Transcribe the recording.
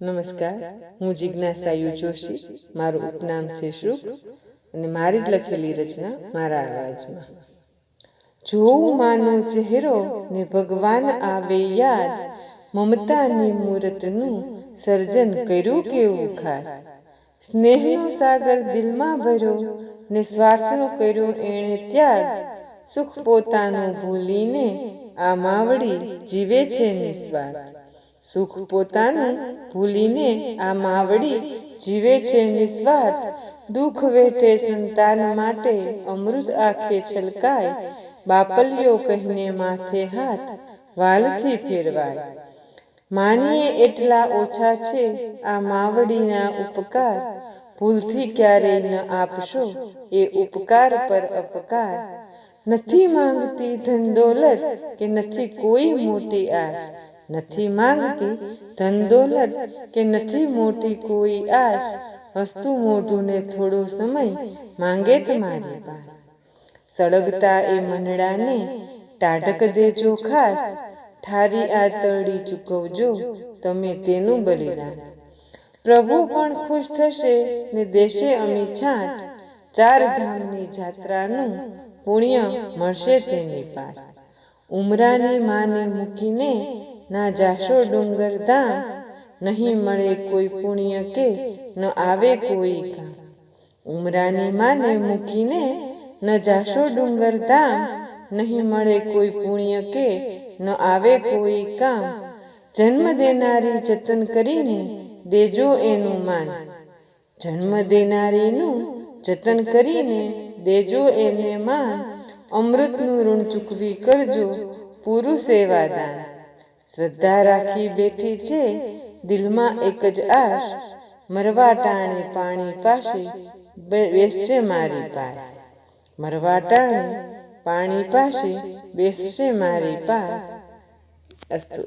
નમસ્કાર હું જિજ્ઞાસા યુ જોશી મારું ઉપનામ છે શુક અને મારી જ લખેલી રચના મારા અવાજમાં. જોઉં માનો ચહેરો ને ભગવાન આવે યાદ મમતાની મૂર્તનું સર્જન કર્યું કેવું ખાસ? સ્નેહનો સાગર દિલમાં ભર્યો ને સ્વાર્થનો કર્યો એણે ત્યાગ. સુખ પોતાનું ભૂલીને આ માવડી જીવે છે નિસ્વાર્થ. સુખ પોતાનું ભૂલીને આ માવડી જીવે છે નિસ્વાર્થ. દુઃખ વેઠે સંતાન માટે અમૃત આંખે છલકાય. બાપલિયો કહીને માથે હાથ વાલથી ફેરવાય. માનીએ એટલા ઓછા છે આ માવડીના ઉપકાર. ભૂલથી ક્યારેય ન આપશો એ ઉપકાર પર અપકાર. નથી માંગતી ધન દોલત કે નથી કોઈ મોટી આશ. નથી માંગતી ધન દોલત કે નથી મોટી કોઈ આશ. હસતું મોઢું ને થોડો સમય માંગે તમારી પાસ. સળગતા એ મંડળાને ટાઢક દેજો ખાસ. ઠારી આ તળી ચૂકવજો, તમે તેનું બલિદાન. પ્રભુ પણ ખુશ થશે ને દેશે અમી છાંટ. ચાર ધામની જાત્રાનું પુણ્ય મળશે તેની પાસ. ઉમરાની માને મૂકીને, ના જાશો ડુંગર ધામ, નહીં મળે કોઈ પુણ્ય કે, ન આવે કોઈ કામ ઉમરાની માને મૂકીને, ન જાશો ડુંગર ધામ, નહીં મળે કોઈ પુણ્ય કે, ન આવે કોઈ કામ. જન્મ દેનારી જતન કરીને દેજો એનું માન. જન્મ દેનારીનું જતન કરીને દેજો એને માં અમૃતનું ઋણ ચૂકવી કરજો પૂરું સેવાદાન. શ્રદ્ધા રાખી બેઠી છે, દિલમાં એક જ આશ. મરવા ટાણે પાણી પાસે બેસશે મારી પાસ. મરવા ટાણે પાણી પાસે બેસશે મારી પાસ. અસ્તુ